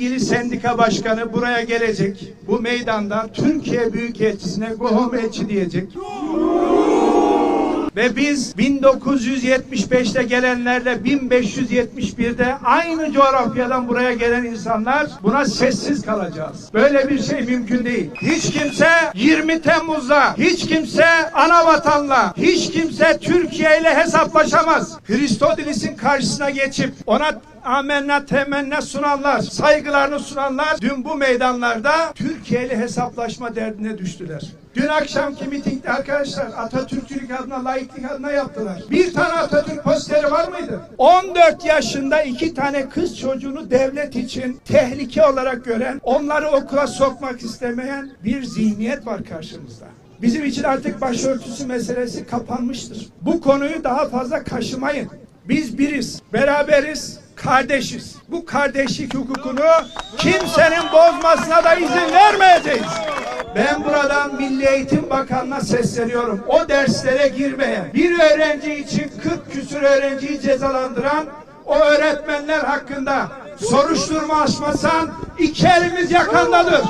ilgili sendika başkanı buraya gelecek. Bu meydanda Türkiye Büyükelçisiine Gohom elçi diyecek. Ve biz 1975'te gelenlerle 1571'de aynı coğrafyadan buraya gelen insanlar buna sessiz kalacağız. Böyle bir şey mümkün değil. Hiç kimse 20 Temmuz'la, hiç kimse ana vatanla, hiç kimse Türkiye ile hesaplaşamaz. Hristodelis'in karşısına geçip ona amenna temenna sunanlar, saygılarını sunanlar dün bu meydanlarda Türkiye ile hesaplaşma derdine düştüler. Dün akşamki mitingde arkadaşlar Atatürkçülük adına, laiklik adına yaptılar. Bir tane Atatürk posteri var mıydı? 14 yaşında iki tane kız çocuğunu devlet için tehlike olarak gören, onları okula sokmak istemeyen bir zihniyet var karşımızda. Bizim için artık başörtüsü meselesi kapanmıştır. Bu konuyu daha fazla kaşımayın. Biz biriz, beraberiz, kardeşiz. Bu kardeşlik hukukunu kimsenin bozmasına da izin vermeyeceğiz. Ben buradan Milli Eğitim Bakanı'na sesleniyorum. O derslere girmeyen, bir öğrenci için 40 küsur öğrenciyi cezalandıran o öğretmenler hakkında soruşturma açmasan iki elimiz yakandadır.